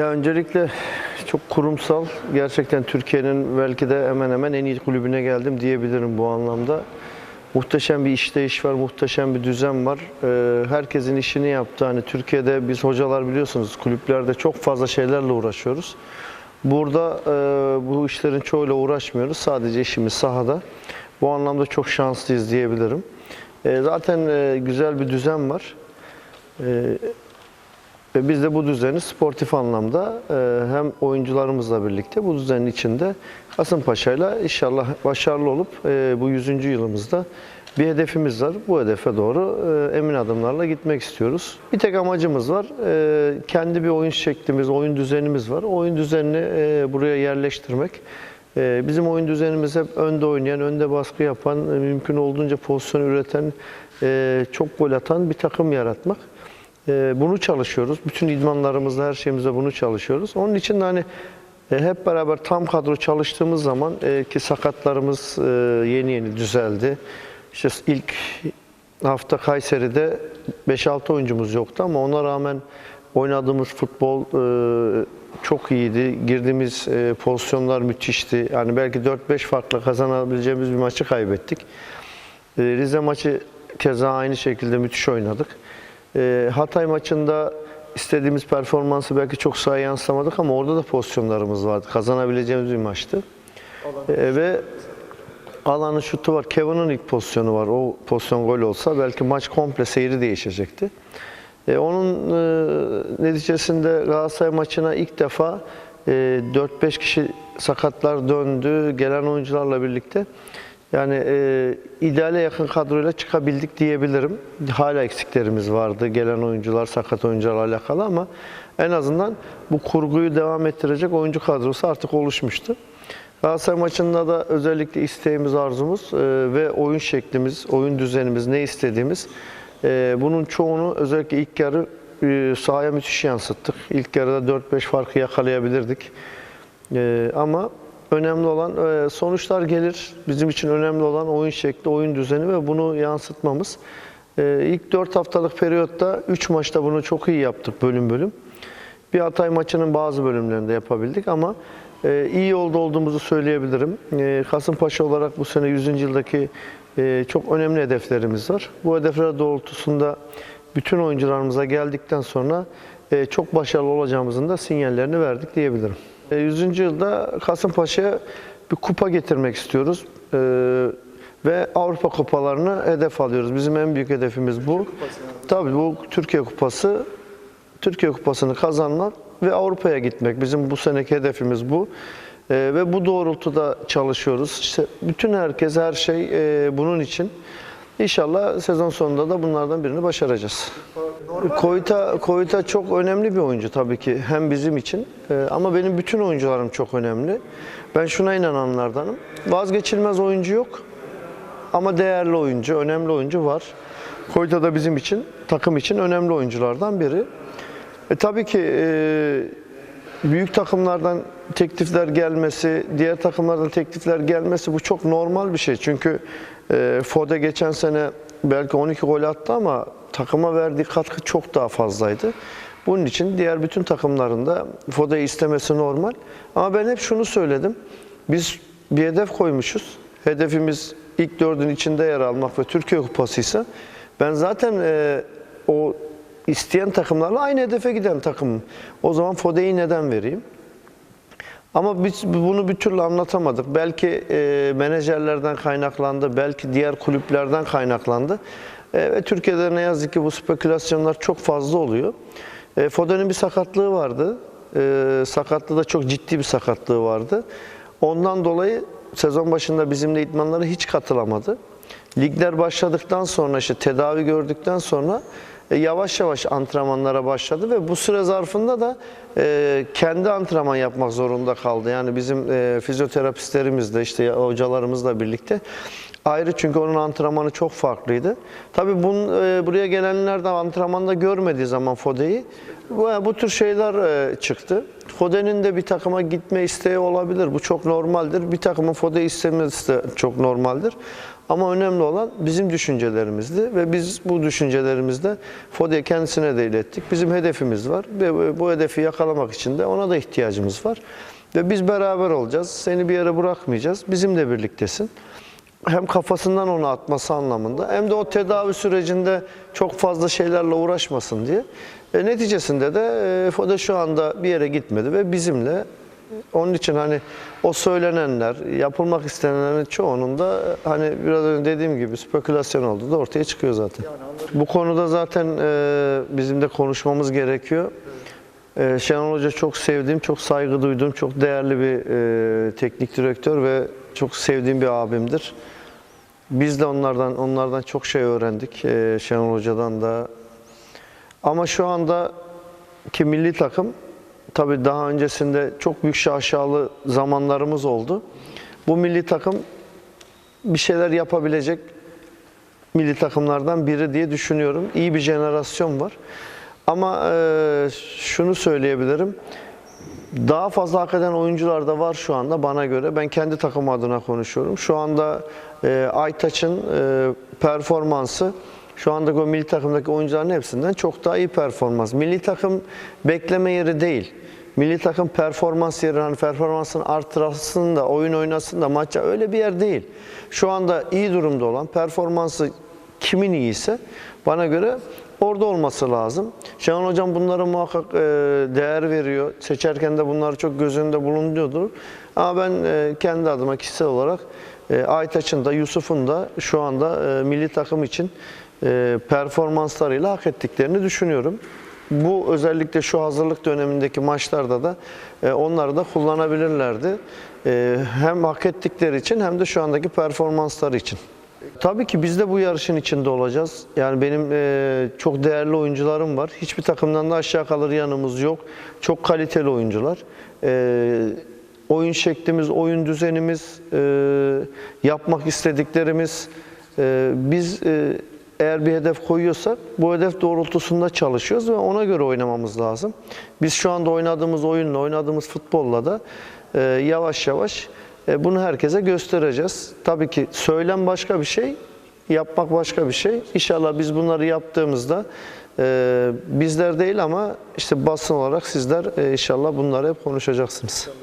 Ya öncelikle çok kurumsal, gerçekten Türkiye'nin belki de hemen hemen en iyi kulübüne geldim diyebilirim bu anlamda. Muhteşem bir işleyiş var, muhteşem bir düzen var. Ee, herkesin işini yaptı. Hani Türkiye'de biz hocalar biliyorsunuz kulüplerde çok fazla şeylerle uğraşıyoruz. Burada e, bu işlerin çoğuyla uğraşmıyoruz. Sadece işimiz sahada. Bu anlamda çok şanslıyız diyebilirim. E, zaten e, güzel bir düzen var. E, ve biz de bu düzeni sportif anlamda e, hem oyuncularımızla birlikte bu düzenin içinde Kasımpaşa'yla inşallah başarılı olup e, bu 100. yılımızda bir hedefimiz var. Bu hedefe doğru e, emin adımlarla gitmek istiyoruz. Bir tek amacımız var. Kendi bir oyun şeklimiz, oyun düzenimiz var. Oyun düzenini buraya yerleştirmek. Bizim oyun düzenimiz hep önde oynayan, önde baskı yapan, mümkün olduğunca pozisyon üreten, çok gol atan bir takım yaratmak. Ee, Bunu çalışıyoruz. Bütün idmanlarımızda, her şeyimizde bunu çalışıyoruz. Onun için de hani e, hep beraber tam kadro çalıştığımız zaman e, ki sakatlarımız e, yeni yeni düzeldi. İşte ilk hafta Kayseri'de 5-6 oyuncumuz yoktu ama ona rağmen oynadığımız futbol çok iyiydi. Girdiğimiz pozisyonlar müthişti. Yani belki 4-5 farkla kazanabileceğimiz bir maçı kaybettik. Rize maçı keza aynı şekilde müthiş oynadık. E, Hatay maçında istediğimiz performansı belki çok sahaya yansıtamadık ama orada da pozisyonlarımız vardı. Kazanabileceğimiz bir maçtı. E, ve alanın şutu var. Kevin'in ilk pozisyonu var. O pozisyon gol olsa belki maç komple seyri değişecekti. E, onun e, neticesinde Galatasaray maçına ilk defa e, 4-5 kişi sakatlar döndü. Gelen oyuncularla birlikte. Yani e, ideale yakın kadroyla çıkabildik diyebilirim. Hala eksiklerimiz vardı. Gelen oyuncular, sakat oyuncularla alakalı ama en azından bu kurguyu devam ettirecek oyuncu kadrosu artık oluşmuştu. Galatasaray maçında da özellikle isteğimiz, arzumuz e, ve oyun şeklimiz, oyun düzenimiz, ne istediğimiz e, bunun çoğunu özellikle ilk yarı e, sahaya müthiş yansıttık. İlk yarıda 4-5 farkı yakalayabilirdik. E, ama önemli olan e, sonuçlar gelir. Bizim için önemli olan oyun şekli, oyun düzeni ve bunu yansıtmamız. E, ilk 4 haftalık periyotta 3 maçta bunu çok iyi yaptık bölüm bölüm. Bir Hatay maçının bazı bölümlerinde yapabildik ama e, iyi yolda olduğumuzu söyleyebilirim. Kasımpaşa olarak bu sene 100. yıldaki çok önemli hedeflerimiz var. Bu hedefler doğrultusunda bütün oyuncularımıza geldikten sonra çok başarılı olacağımızın da sinyallerini verdik diyebilirim. E, 100. yılda Kasımpaşa'ya bir kupa getirmek istiyoruz. E, ve Avrupa kupalarını hedef alıyoruz. Bizim en büyük hedefimiz bu. Tabii bu Türkiye Kupası Türkiye Kupası'nı kazanmak ve Avrupa'ya gitmek. Bizim bu seneki hedefimiz bu. Ee, ve bu doğrultuda çalışıyoruz. İşte bütün herkes, her şey e, bunun için. İnşallah sezon sonunda da bunlardan birini başaracağız. Koyta, Koyta çok önemli bir oyuncu tabii ki hem bizim için e, ama benim bütün oyuncularım çok önemli. Ben şuna inananlardanım. Vazgeçilmez oyuncu yok ama değerli oyuncu, önemli oyuncu var. Koyta da bizim için, takım için önemli oyunculardan biri. E, tabii ki e, büyük takımlardan teklifler gelmesi, diğer takımlardan teklifler gelmesi bu çok normal bir şey. Çünkü e, Fode geçen sene belki 12 gol attı ama takıma verdiği katkı çok daha fazlaydı. Bunun için diğer bütün takımların da Fode'yi istemesi normal. Ama ben hep şunu söyledim. Biz bir hedef koymuşuz. Hedefimiz ilk dördün içinde yer almak ve Türkiye Kupası'ysa ben zaten e, o isteyen takımlarla aynı hedefe giden takımım. O zaman Fode'yi neden vereyim? Ama biz bunu bir türlü anlatamadık. Belki e, menajerlerden kaynaklandı, belki diğer kulüplerden kaynaklandı. E, ve Türkiye'de ne yazık ki bu spekülasyonlar çok fazla oluyor. E, Foden'in bir sakatlığı vardı. E, sakatlığı da çok ciddi bir sakatlığı vardı. Ondan dolayı sezon başında bizimle idmanlara hiç katılamadı. Ligler başladıktan sonra işte tedavi gördükten sonra yavaş yavaş antrenmanlara başladı ve bu süre zarfında da e, kendi antrenman yapmak zorunda kaldı. Yani bizim e, fizyoterapistlerimizle işte hocalarımızla birlikte ayrı çünkü onun antrenmanı çok farklıydı. Tabii bunun, e, buraya gelenler de antrenmanda görmediği zaman Fode'yi bu, bu tür şeyler e, çıktı. Fode'nin de bir takıma gitme isteği olabilir. Bu çok normaldir. Bir takımın Fode istemesi de çok normaldir. Ama önemli olan bizim düşüncelerimizdi ve biz bu düşüncelerimizde Fode'ye kendisine de ilettik. Bizim hedefimiz var ve bu hedefi yakalamak için de ona da ihtiyacımız var. Ve biz beraber olacağız. Seni bir yere bırakmayacağız. Bizimle birliktesin hem kafasından onu atması anlamında hem de o tedavi sürecinde çok fazla şeylerle uğraşmasın diye. E, neticesinde de e, Fode şu anda bir yere gitmedi ve bizimle onun için hani o söylenenler, yapılmak istenenlerin çoğunun da e, hani biraz önce dediğim gibi spekülasyon olduğu da ortaya çıkıyor zaten. Bu konuda zaten e, bizim de konuşmamız gerekiyor. E, Şenol Hoca çok sevdiğim, çok saygı duyduğum, çok değerli bir e, teknik direktör ve çok sevdiğim bir abimdir. Biz de onlardan onlardan çok şey öğrendik e, Şenol Hoca'dan da. Ama şu anda ki milli takım tabii daha öncesinde çok büyük şaşalı zamanlarımız oldu. Bu milli takım bir şeyler yapabilecek milli takımlardan biri diye düşünüyorum. İyi bir jenerasyon var. Ama e, şunu söyleyebilirim. Daha fazla hak eden oyuncular da var şu anda bana göre. Ben kendi takım adına konuşuyorum. Şu anda e, Aytaç'ın e, performansı şu anda o milli takımdaki oyuncuların hepsinden çok daha iyi performans. Milli takım bekleme yeri değil. Milli takım performans yeri, hani performansını artırasın da, oyun oynasın da, maça öyle bir yer değil. Şu anda iyi durumda olan, performansı kimin iyiyse bana göre orada olması lazım. Şenol Hocam bunlara muhakkak e, değer veriyor. Seçerken de bunları çok göz önünde bulunduruyordur. Ama ben e, kendi adıma kişisel olarak e, Aytaç'ın da Yusuf'un da şu anda milli takım için performanslarıyla hak ettiklerini düşünüyorum. Bu özellikle şu hazırlık dönemindeki maçlarda da e, onları da kullanabilirlerdi. E, hem hak ettikleri için hem de şu andaki performansları için. Tabii ki biz de bu yarışın içinde olacağız. Yani benim e, çok değerli oyuncularım var. Hiçbir takımdan da aşağı kalır yanımız yok. Çok kaliteli oyuncular. E, oyun şeklimiz, oyun düzenimiz, e, yapmak istediklerimiz. e, biz e, eğer bir hedef koyuyorsak bu hedef doğrultusunda çalışıyoruz ve ona göre oynamamız lazım. Biz şu anda oynadığımız oyunla, oynadığımız futbolla da e, yavaş yavaş bunu herkese göstereceğiz. Tabii ki söylem başka bir şey, yapmak başka bir şey. İnşallah biz bunları yaptığımızda e, bizler değil ama işte basın olarak sizler e, inşallah bunları hep konuşacaksınız.